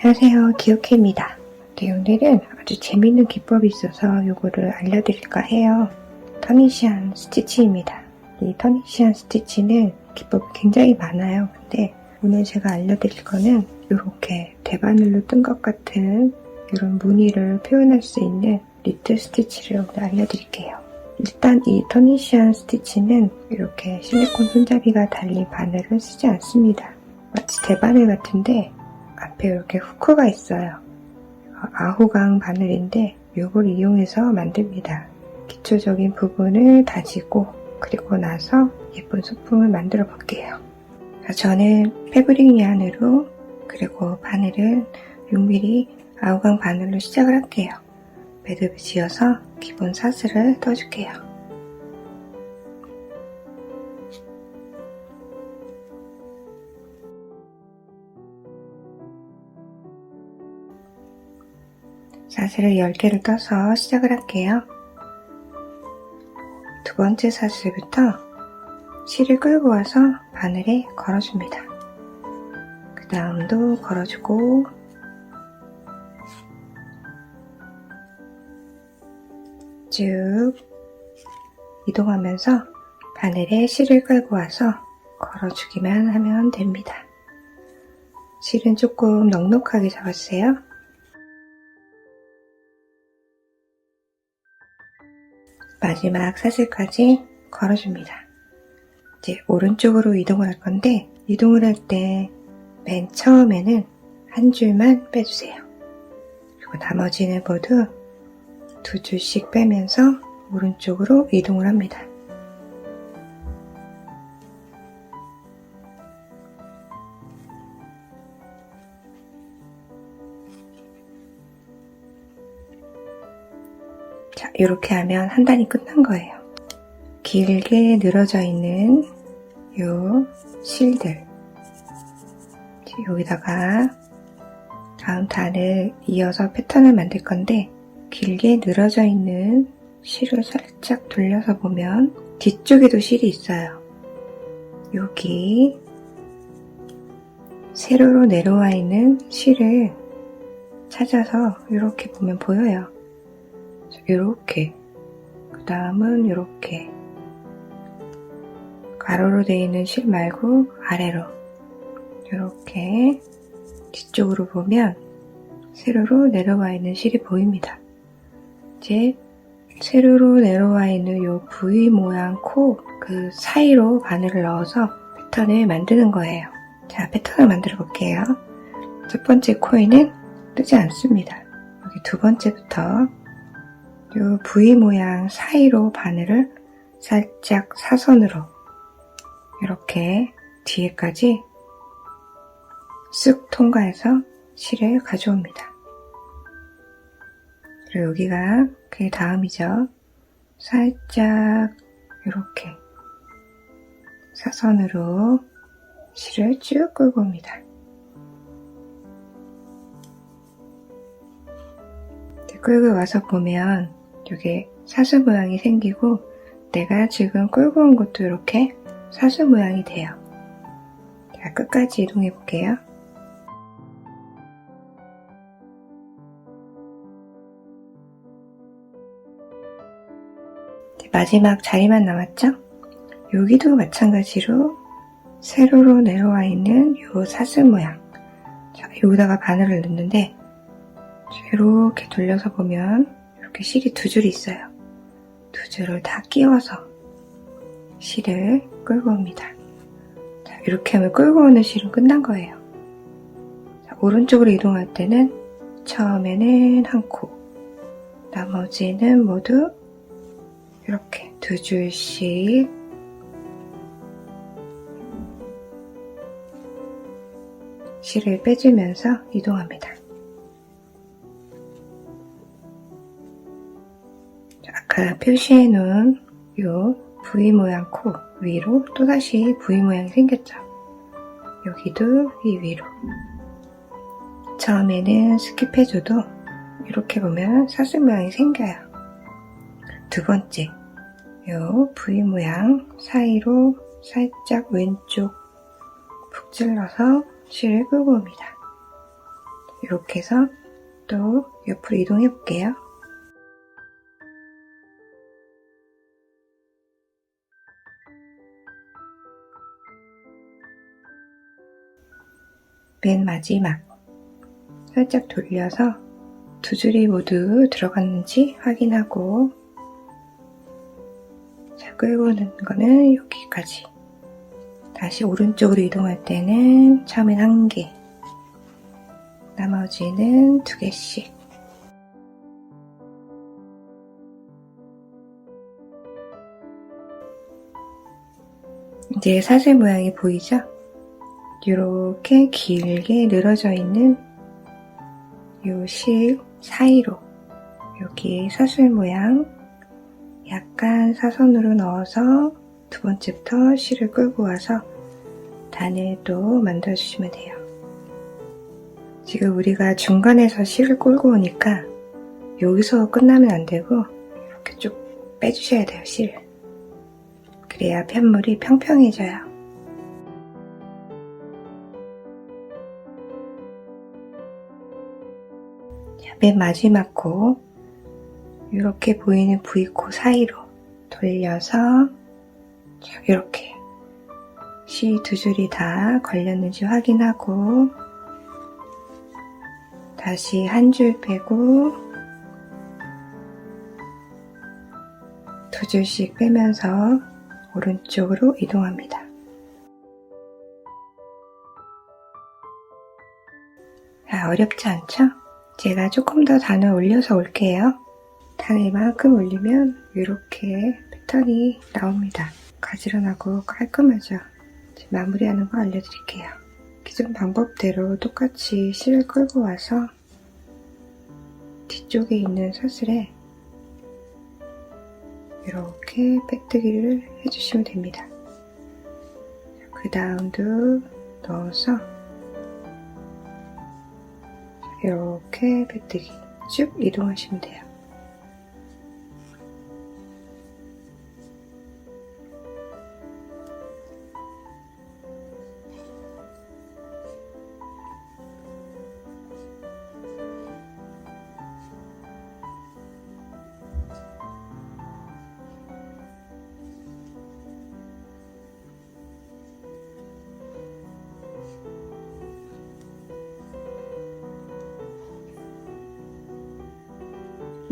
안녕하세요. 기오케입니다. 네, 오늘은 아주 재밌는 기법이 있어서 요거를 알려드릴까 해요. 터니시안 스티치입니다. 이 터니시안 스티치는 기법이 굉장히 많아요. 근데 오늘 제가 알려드릴 거는 이렇게 대바늘로 뜬 것 같은 이런 무늬를 표현할 수 있는 니트 스티치를 오늘 알려드릴게요. 일단 이 터니시안 스티치는 이렇게 실리콘 손잡이가 달린 바늘을 쓰지 않습니다. 마치 대바늘 같은데 앞에 이렇게 후크가 있어요. 아호강 바늘인데 이걸 이용해서 만듭니다. 기초적인 부분을 다지고 그리고 나서 예쁜 소품을 만들어 볼게요. 저는 패브릭 얀으로 그리고 바늘은 6mm 아호강 바늘로 시작을 할게요. 매듭을 지어서 기본 사슬을 떠줄게요. 사슬을 10개를 떠서 시작을 할게요. 두 번째 사슬부터 실을 끌고 와서 바늘에 걸어줍니다. 그 다음도 걸어주고 쭉 이동하면서 바늘에 실을 끌고 와서 걸어주기만 하면 됩니다. 실은 조금 넉넉하게 잡았어요. 마지막 사슬까지 걸어줍니다. 이제 오른쪽으로 이동을 할 건데 이동을 할 때 맨 처음에는 한 줄만 빼주세요. 그리고 나머지는 모두 두 줄씩 빼면서 오른쪽으로 이동을 합니다. 자, 이렇게 하면 한 단이 끝난 거예요. 길게 늘어져 있는 요 실들 여기다가 다음 단을 이어서 패턴을 만들 건데 길게 늘어져 있는 실을 살짝 돌려서 보면 뒤쪽에도 실이 있어요. 여기 세로로 내려와 있는 실을 찾아서 이렇게 보면 보여요. 이렇게 그 다음은 이렇게 가로로 되어 있는 실 말고 아래로 이렇게 뒤쪽으로 보면 세로로 내려와 있는 실이 보입니다. 이제 세로로 내려와 있는 이 V 모양 코 그 사이로 바늘을 넣어서 패턴을 만드는 거예요. 자, 패턴을 만들어 볼게요. 첫 번째 코에는 뜨지 않습니다. 여기 두 번째부터 이 V 모양 사이로 바늘을 살짝 사선으로 이렇게 뒤에까지 쓱 통과해서 실을 가져옵니다. 그리고 여기가 그 다음이죠. 살짝 이렇게 사선으로 실을 쭉 끌고 옵니다. 끌고 와서 보면 여기 사슬 모양이 생기고 내가 지금 끌고 온 것도 이렇게 사슬 모양이 돼요. 자, 끝까지 이동해 볼게요. 마지막 자리만 남았죠? 여기도 마찬가지로 세로로 내려와 있는 이 사슬 모양 자, 여기다가 바늘을 넣는데 이렇게 돌려서 보면 이렇게 실이 두 줄이 있어요. 두 줄을 다 끼워서 실을 끌고 옵니다. 자, 이렇게 하면 끌고 오는 실은 끝난 거예요. 자, 오른쪽으로 이동할 때는 처음에는 한 코, 나머지는 모두 이렇게 두 줄씩 실을 빼주면서 이동합니다. 아까 표시해 놓은 요 V 모양 코 위로 또다시 V 모양이 생겼죠. 여기도 이 위로. 처음에는 스킵해줘도 이렇게 보면 사슬 모양이 생겨요. 두 번째, 요 V 모양 사이로 살짝 왼쪽 푹 찔러서 실을 끌고 옵니다. 이렇게 해서 또 옆으로 이동해 볼게요. 맨 마지막 살짝 돌려서 두 줄이 모두 들어갔는지 확인하고 자, 끌고 오는 거는 여기까지 다시 오른쪽으로 이동할 때는 처음엔 한 개, 나머지는 두 개씩. 이제 사슬 모양이 보이죠? 이렇게 길게 늘어져 있는 요 실 사이로 여기 사슬 모양 약간 사선으로 넣어서 두 번째부터 실을 끌고 와서 단을 또 만들어주시면 돼요. 지금 우리가 중간에서 실을 끌고 오니까 여기서 끝나면 안 되고 이렇게 쭉 빼주셔야 돼요, 실. 그래야 편물이 평평해져요. 맨 마지막 코 이렇게 보이는 V코 사이로 돌려서 자, 이렇게 시두 줄이 다 걸렸는지 확인하고 다시 한 줄 빼고 두 줄씩 빼면서 오른쪽으로 이동합니다. 자, 어렵지 않죠? 제가 조금 더 단을 올려서 올게요. 단을 이만큼 올리면 이렇게 패턴이 나옵니다. 가지런하고 깔끔하죠? 마무리하는 거 알려드릴게요. 기존 방법대로 똑같이 실을 끌고 와서 뒤쪽에 있는 사슬에 이렇게 빼뜨기를 해주시면 됩니다. 그 다음도 넣어서 이렇게 빼뜨기 쭉 이동하시면 돼요.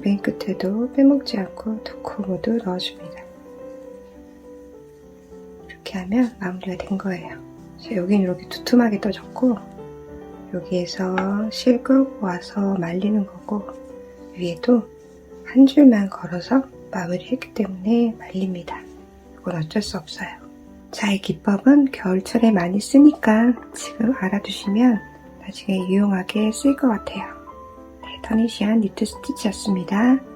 맨 끝에도 빼먹지 않고 두코 모두 넣어줍니다. 이렇게 하면 마무리가 된 거예요. 자, 여기는 이렇게 두툼하게 떠졌고 여기에서 실 끌고 와서 말리는 거고 위에도 한 줄만 걸어서 마무리했기 때문에 말립니다. 이건 어쩔 수 없어요. 자, 이 기법은 겨울철에 많이 쓰니까 지금 알아두시면 나중에 유용하게 쓸 것 같아요. 네, 터니시안 니트 스티치였습니다.